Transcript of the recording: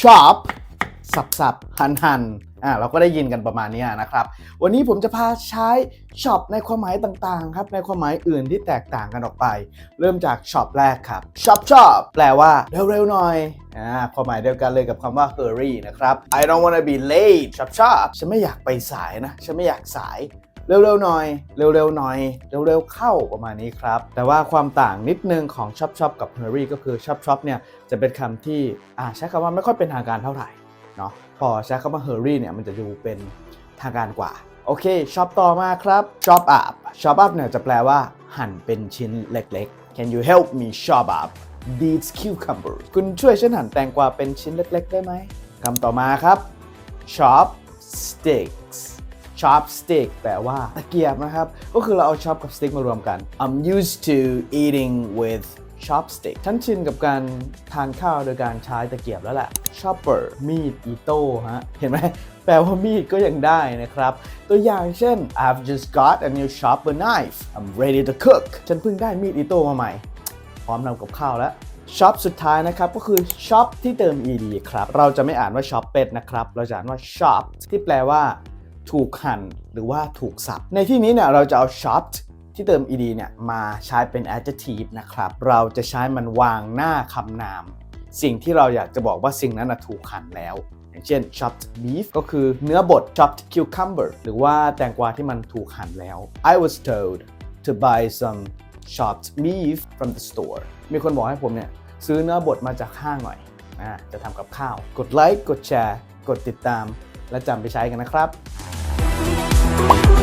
shop สับสับหันหันอ่าเราก็ได้ยินกันประมาณนี้นะครับ วันนี้ผมจะพาใช้ shop ในความหมายต่างๆ ครับ ในความหมายอื่นที่แตกต่างกันออกไป เริ่มจาก shop แรกครับ shop shop แปลว่าเร็วๆหน่อยอ่าความหมายเดียวกันเลยกับคำว่า hurry นะครับ I don't wanna be late shop shop ฉันไม่อยากไปสายนะ ฉันไม่อยากสาย เร็วๆหน่อย เร็วๆหน่อย เร็วๆเข้าประมาณนี้ครับ แต่ว่าความต่างนิดนึงของ shop shop กับ hurry ก็คือ shop shop เนี่ยจะเป็นคำที่อ่าใช้คำว่าไม่ค่อยเป็นทางการเท่าไหร่เนาะพอใช้คำว่า hurry เนี่ยมันจะดูเป็นทางการกว่า โอเคช็อปต่อมาครับ shop up shop up เนี่ยจะแปลว่าหั่นเป็นชิ้นเล็กๆ Can you help me shop up these cucumbers คุณช่วยฉันหั่นแตงกวาเป็นชิ้นเล็กๆ ได้ไหมคำต่อมาครับ chopsticks chop stick แปลว่าตะเกียบนะครับ ก็คือเราเอา chop กับ stick มารวมกัน I'm used to eating with chopstick ฉันชินกับการทานข้าวโดยการใช้ตะเกียบแล้วแหละ chopper มีดอิโต้ฮะ เห็นไหม แปลว่ามีดก็ยังได้นะครับ ตัวอย่างเช่น I've just got a new chopper knife I'm ready to cook ฉันเพิ่งได้มีดอิโต้มาใหม่ พร้อมทำกับข้าวแล้วช็อปสุดท้ายนะครับก็คือช็อปที่เติม ed ครับ เราจะไม่อ่านว่าช็อปเป็ดนะครับ เราจะอ่านว่า shop ที่แปลว่า ถูกหั่นหรือว่าถูกสับ ในที่นี้เนี่ยเราจะเอา chopped ที่เติม ed เนี่ยมาใช้เป็น adjective นะครับ เราจะใช้มันวางหน้าคำนาม สิ่งที่เราอยากจะบอกว่าสิ่งนั้นนะถูกหั่นแล้ว อย่างเช่น chopped beef ก็คือเนื้อบด chopped cucumber หรือว่าแตงกวาที่มันถูกหั่นแล้ว I was told to buy some chopped beef from the store มีคนบอกให้ผมเนี่ยซื้อเนื้อบดมาจากห้างหน่อยนะจะทำกับข้าว กดไลค์ กดแชร์ กดติดตาม และจำไปใช้กันนะครับ Bye.